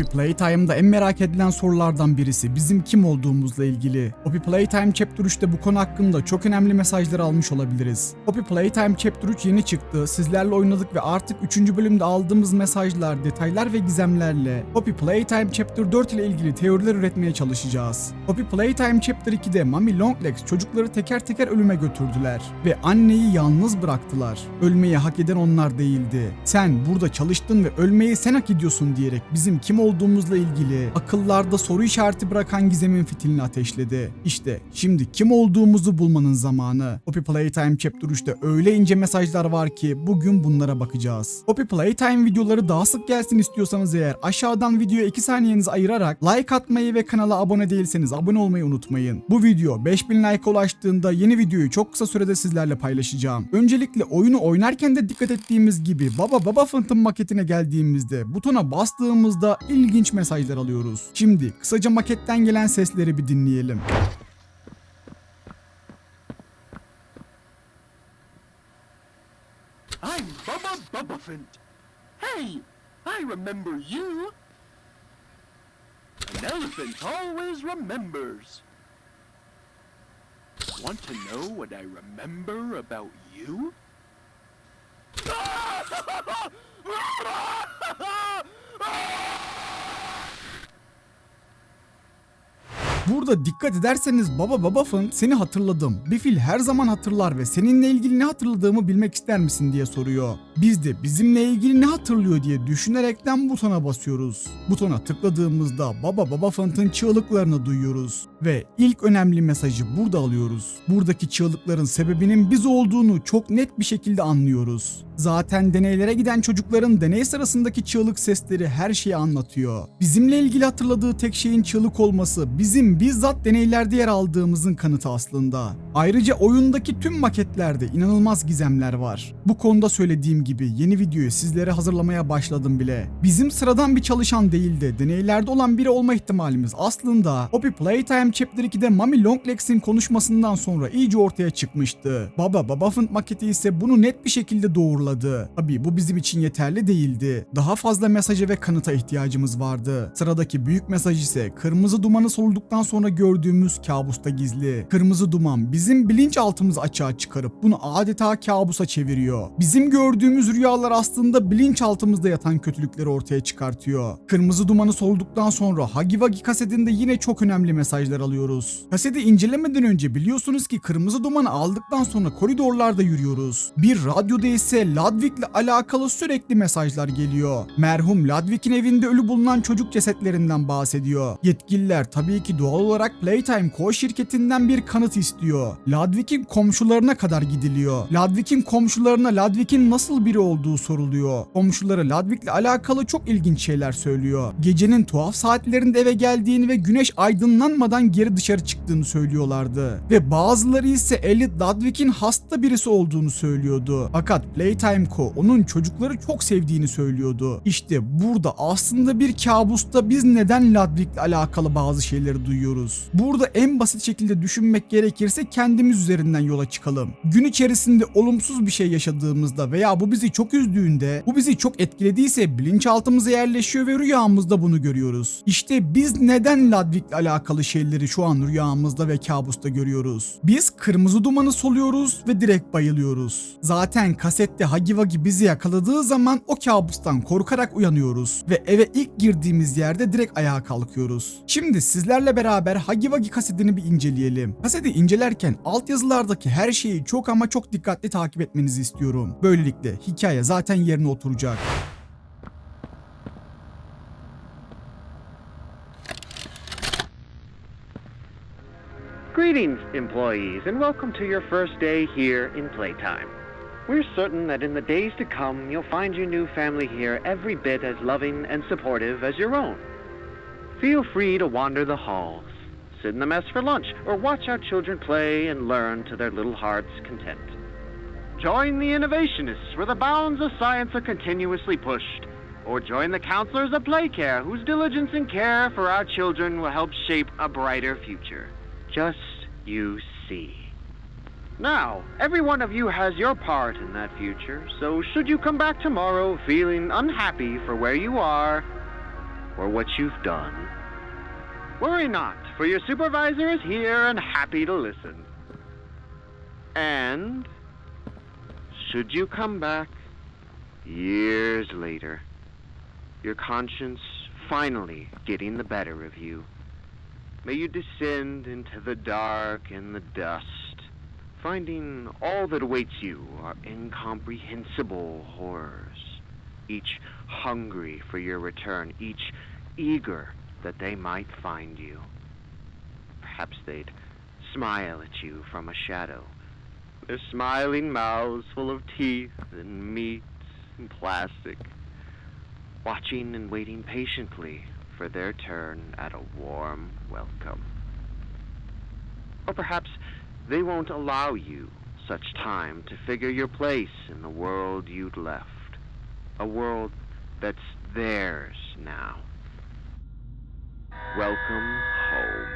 Poppy Playtime'da en merak edilen sorulardan birisi bizim kim olduğumuzla ilgili. Poppy Playtime Chapter 3'te bu konu hakkında çok önemli mesajlar almış olabiliriz. Poppy Playtime Chapter 3 yeni çıktı, sizlerle oynadık ve artık 3. bölümde aldığımız mesajlar, detaylar ve gizemlerle Poppy Playtime Chapter 4 ile ilgili teoriler üretmeye çalışacağız. Poppy Playtime Chapter 2'de Mami Longlegs çocukları teker teker ölüme götürdüler ve anneyi yalnız bıraktılar. Ölmeyi hak eden onlar değildi. Sen burada çalıştın ve ölmeyi sen hak ediyorsun diyerek bizim kim olduğumuzla ilgili akıllarda soru işareti bırakan gizemin fitilini ateşledi. İşte şimdi kim olduğumuzu bulmanın zamanı. Poppy Playtime Chapter 3'te öyle ince mesajlar var ki bugün bunlara bakacağız. Poppy Playtime videoları daha sık gelsin istiyorsanız eğer aşağıdan videoya 2 saniyenizi ayırarak like atmayı ve kanala abone değilseniz abone olmayı unutmayın. Bu video 5000 like ulaştığında yeni videoyu çok kısa sürede sizlerle paylaşacağım. Öncelikle oyunu oynarken de dikkat ettiğimiz gibi Baba Baba Fınt'ın maketine geldiğimizde butona bastığımızda ilginç mesajlar alıyoruz. Şimdi kısaca maketten gelen sesleri bir dinleyelim. I'm Bubba Bubbaphant. Hey, I remember you. An elephant always remembers. Want to know what I remember about you? Burada dikkat ederseniz Baba Baba Fınt seni hatırladım. Bir fil her zaman hatırlar ve seninle ilgili ne hatırladığımı bilmek ister misin diye soruyor. Biz de bizimle ilgili ne hatırlıyor diye düşünerekten butona basıyoruz. Butona tıkladığımızda Baba Baba Fınt'ın çığlıklarını duyuyoruz. Ve ilk önemli mesajı burada alıyoruz. Buradaki çığlıkların sebebinin biz olduğunu çok net bir şekilde anlıyoruz. Zaten deneylere giden çocukların deney sırasındaki çığlık sesleri her şeyi anlatıyor. Bizimle ilgili hatırladığı tek şeyin çığlık olması bizim bizzat deneylerde yer aldığımızın kanıtı aslında. Ayrıca oyundaki tüm maketlerde inanılmaz gizemler var. Bu konuda söylediğim gibi yeni videoyu sizlere hazırlamaya başladım bile. Bizim sıradan bir çalışan değil de deneylerde olan biri olma ihtimalimiz aslında Poppy Playtime Chapter 2'de Mami Longlegs'in konuşmasından sonra iyice ortaya çıkmıştı. Baba Baba Fınt maketi ise bunu net bir şekilde doğruladı. Tabii bu bizim için yeterli değildi. Daha fazla mesaja ve kanıta ihtiyacımız vardı. Sıradaki büyük mesaj ise kırmızı dumanı solduktan sonra gördüğümüz kabusta gizli. Kırmızı duman bizim bilinçaltımızı açığa çıkarıp bunu adeta kabusa çeviriyor. Bizim gördüğümüz rüyalar aslında bilinçaltımızda yatan kötülükleri ortaya çıkartıyor. Kırmızı dumanı solduktan sonra Hagi Wagi kasetinde yine çok önemli mesajlar alıyoruz. Kaseti incelemeden önce biliyorsunuz ki kırmızı dumanı aldıktan sonra koridorlarda yürüyoruz. Bir radyoda ise Ludwig'le alakalı sürekli mesajlar geliyor. Merhum Ludwig'in evinde ölü bulunan çocuk cesetlerinden bahsediyor. Yetkililer tabii ki doğal olarak Playtime Co şirketinden bir kanıt istiyor. Ludwig'in komşularına kadar gidiliyor. Ludwig'in komşularına Ludwig'in nasıl biri olduğu soruluyor. Komşuları Ludwig'le alakalı çok ilginç şeyler söylüyor. Gecenin tuhaf saatlerinde eve geldiğini ve güneş aydınlanmadan geri dışarı çıktığını söylüyorlardı. Ve bazıları ise Elliot Ludwig'in hasta birisi olduğunu söylüyordu. Fakat Playtime Co onun çocukları çok sevdiğini söylüyordu. İşte burada aslında bir kabusta biz neden Ludwig'le alakalı bazı şeyleri duyuyoruz. Burada en basit şekilde düşünmek gerekirse kendimiz üzerinden yola çıkalım. Gün içerisinde olumsuz bir şey yaşadığımızda veya bu bizi çok üzdüğünde, bu bizi çok etkilediyse bilinçaltımıza yerleşiyor ve rüyamızda bunu görüyoruz. İşte biz neden Ludwig'le alakalı şeyleri şu an rüyamızda ve kabusta görüyoruz? Biz kırmızı dumanı soluyoruz ve direkt bayılıyoruz. Zaten kasette Hagi Wagi bizi yakaladığı zaman o kabustan korkarak uyanıyoruz ve eve ilk girdiğimiz yerde direkt ayağa kalkıyoruz. Şimdi sizlerle beraber Hagi Wagi kasetini bir inceleyelim. Kaseti incelerken altyazılardaki her şeyi çok ama çok dikkatli takip etmenizi istiyorum. Böylelikle hikaye zaten yerine oturacak. Greetings, employees, and welcome to your first day here in Playtime. We're certain that in the days to come, you'll find your new family here every bit as loving and supportive as your own. Feel free to wander the halls, sit in the mess for lunch, or watch our children play and learn to their little hearts' content. Join the innovationists where the bounds of science are continuously pushed, or join the counselors of Playcare whose diligence and care for our children will help shape a brighter future. Just you see. Now, every one of you has your part in that future, so should you come back tomorrow feeling unhappy for where you are, or what you've done, worry not, for your supervisor is here and happy to listen. And should you come back years later, your conscience finally getting the better of you, may you descend into the dark and the dust, finding all that awaits you are incomprehensible horrors, each hungry for your return, each eager that they might find you. Perhaps they'd smile at you from a shadow, their smiling mouths full of teeth and meat and plastic, watching and waiting patiently for their turn at a warm welcome. Or perhaps they won't allow you such time to figure your place in the world you'd left, a world that's theirs now. Welcome home.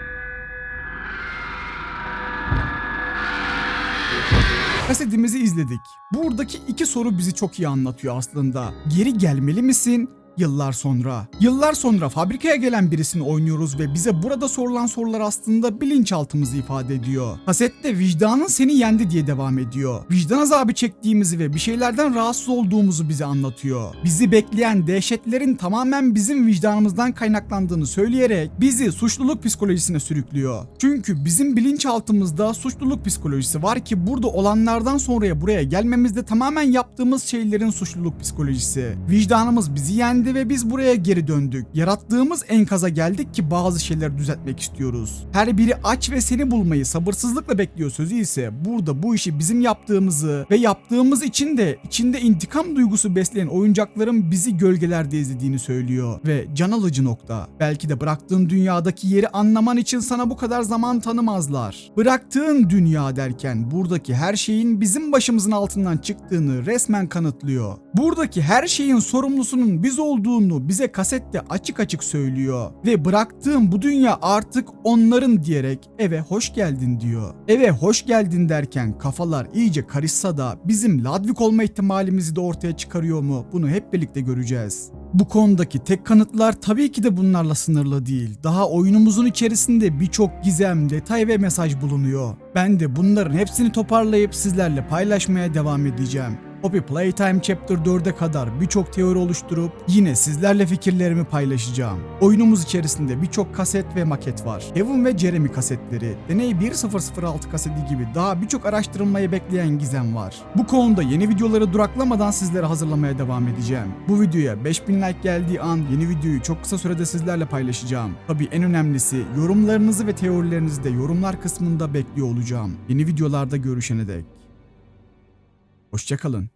Kasetimizi izledik. Buradaki iki soru bizi çok iyi anlatıyor aslında. Geri gelmeli misin? Yıllar sonra. Yıllar sonra fabrikaya gelen birisini oynuyoruz ve bize burada sorulan sorular aslında bilinçaltımızı ifade ediyor. Kasette vicdanın seni yendi diye devam ediyor. Vicdan azabı çektiğimizi ve bir şeylerden rahatsız olduğumuzu bize anlatıyor. Bizi bekleyen dehşetlerin tamamen bizim vicdanımızdan kaynaklandığını söyleyerek bizi suçluluk psikolojisine sürüklüyor. Çünkü bizim bilinçaltımızda suçluluk psikolojisi var ki burada olanlardan sonraya buraya gelmemizde tamamen yaptığımız şeylerin suçluluk psikolojisi. Vicdanımız bizi yendi ve biz buraya geri döndük. Yarattığımız enkaza geldik ki bazı şeyleri düzeltmek istiyoruz. Her biri aç ve seni bulmayı sabırsızlıkla bekliyor sözü ise burada bu işi bizim yaptığımızı ve yaptığımız için de içinde intikam duygusu besleyen oyuncakların bizi gölgelerde izlediğini söylüyor. Ve can alıcı nokta. Belki de bıraktığın dünyadaki yeri anlaman için sana bu kadar zaman tanımazlar. Bıraktığın dünya derken buradaki her şeyin bizim başımızın altından çıktığını resmen kanıtlıyor. Buradaki her şeyin sorumlusunun biz olduğunu bize kasette açık açık söylüyor. Ve bıraktığım bu dünya artık onların diyerek eve hoş geldin diyor. Eve hoş geldin derken kafalar iyice karışsa da bizim Ladvik olma ihtimalimizi de ortaya çıkarıyor mu? Bunu hep birlikte göreceğiz. Bu konudaki tek kanıtlar tabii ki de bunlarla sınırlı değil. Daha oyunumuzun içerisinde birçok gizem, detay ve mesaj bulunuyor. Ben de bunların hepsini toparlayıp sizlerle paylaşmaya devam edeceğim. Poppy Playtime Chapter 4'e kadar birçok teori oluşturup yine sizlerle fikirlerimi paylaşacağım. Oyunumuz içerisinde birçok kaset ve maket var. Heaven ve Jeremy kasetleri, Deney 1006 kaseti gibi daha birçok araştırılmayı bekleyen gizem var. Bu konuda yeni videoları duraklamadan sizlere hazırlamaya devam edeceğim. Bu videoya 5000 like geldiği an yeni videoyu çok kısa sürede sizlerle paylaşacağım. Tabi en önemlisi yorumlarınızı ve teorilerinizi de yorumlar kısmında bekliyor olacağım. Yeni videolarda görüşene dek. Hoşçakalın.